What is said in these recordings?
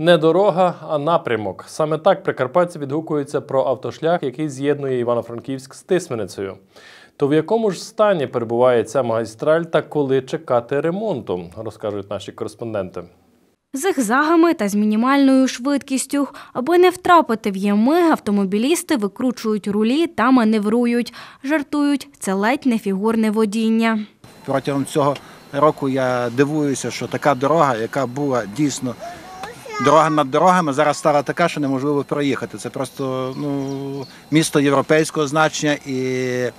Не дорога, а напрямок. Саме так прикарпатці відгукуються про автошлях, який з'єднує Івано-Франківськ з Тисменицею. То в якому ж стані перебуває ця магістраль та коли чекати ремонту, розкажуть наші кореспонденти. Зигзагами та з мінімальною швидкістю. Аби не втрапити в ями, автомобілісти викручують рулі та маневрують. Жартують, це ледь не фігурне водіння. Протягом цього року я дивуюся, що така дорога, яка була дійсно дорога над дорогами, зараз стала така, що неможливо проїхати. Це просто ну, місто європейського значення і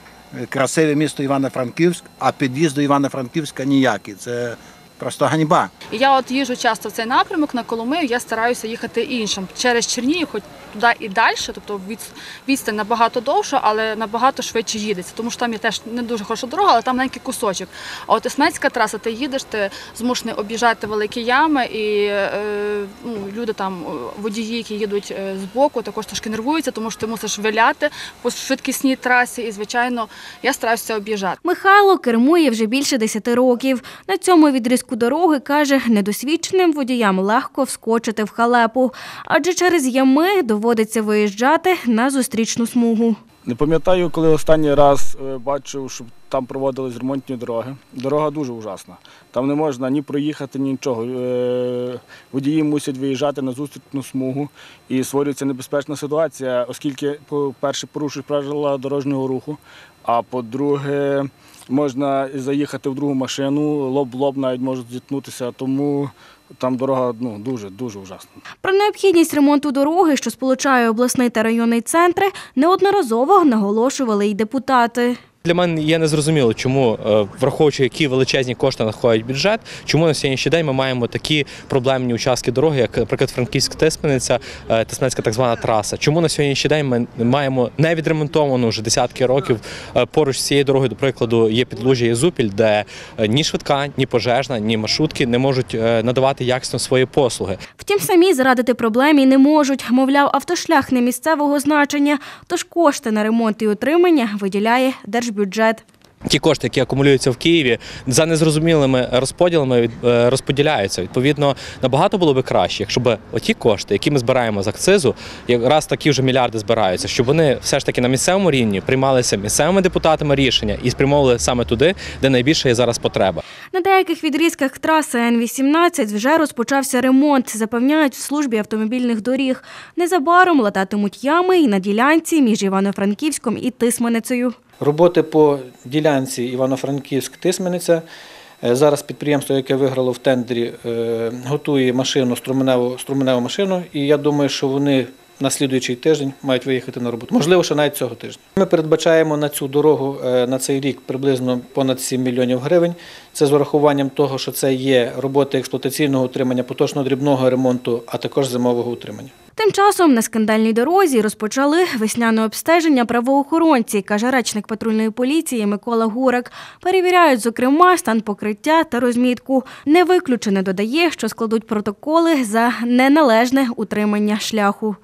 красиве місто Івано-Франківськ, а під'їзд до Івано-Франківська ніякий. Це просто ганьба. І Я от їжджу часто в цей напрямок на Коломию, я стараюся їхати іншим через Чернігів, хоч туди і далі, тобто від, відстань набагато довша, але набагато швидше їдеться, тому що там є теж не дуже хороша дорога, але там маленький кусочок. А от Ісмецька траса, ти їдеш, ти змушений об'їжджати великі ями, і е, ну, люди там, водії, які їдуть е, збоку, також трошки нервуються, тому що ти мусиш виляти по швидкісній трасі, і звичайно, я стараюся об'їжджати. Михайло кермує вже більше 10 років. На цьому відрізку дороги, каже, недосвідченим водіям легко вскочити в халепу, адже через ями доводиться виїжджати на зустрічну смугу. Не пам'ятаю, коли останній раз е, бачив, щоб там проводились ремонтні дороги. Дорога дуже ужасна. Там не можна ні проїхати, ні нічого. Е, Водії мусять виїжджати на зустрічну смугу і створюється небезпечна ситуація, оскільки, по-перше, порушують правила дорожнього руху, а по-друге, можна заїхати в другу машину, лоб лоб навіть можуть зіткнутися, тому там дорога ну, дуже дуже ужасна. Про необхідність ремонту дороги, що сполучає обласний та районний центри, неодноразово наголошували й депутати. Для мене є незрозуміло, чому, е, враховуючи, які величезні кошти надходять бюджет, чому на сьогоднішній день ми маємо такі проблемні участки дороги, як, наприклад, Франківськ-Тисмениця, е, так звана траса. Чому на сьогоднішній день ми маємо не відремонтовану вже десятки років е, поруч з цією дорогою, до прикладу, є підлужжя і Зупіль, де ні швидка, ні пожежна, ні маршрутки не можуть надавати якісно свої послуги. Втім, самі зарадити проблемі не можуть. Мовляв, автошлях не місцевого значення, тож кошти на ремонт і утримання виділяє держбюджет. Ті кошти, які акумулюються в Києві, за незрозумілими розподілами е, розподіляються. Відповідно, набагато було би краще, якщо б оті кошти, які ми збираємо з акцизу, якраз такі вже мільярди збираються, щоб вони все ж таки на місцевому рівні приймалися місцевими депутатами рішення і спрямовували саме туди, де найбільше є зараз потреба. На деяких відрізках траси Н-18 вже розпочався ремонт, запевняють в службі автомобільних доріг. Незабаром лататимуть ями і на ділянці між Івано-Франківськом і Тисменицею. Роботи по ділянці Івано-Франківськ-Тисмениця. Е, Зараз підприємство, яке виграло в тендері, е, готує машину, струменеву, струменеву машину, і я думаю, що вони на слідуючий тиждень мають виїхати на роботу. Можливо, ще навіть цього тижня. Ми передбачаємо на цю дорогу е, на цей рік приблизно понад 7 мільйонів гривень. Це з урахуванням того, що це є роботи експлуатаційного утримання, поточного дрібного ремонту, а також зимового утримання. Тим часом на скандальній дорозі розпочали весняне обстеження правоохоронці, каже речник патрульної поліції Микола Гурак. Перевіряють, зокрема, стан покриття та розмітку. Не виключене додає, що складуть протоколи за неналежне утримання шляху.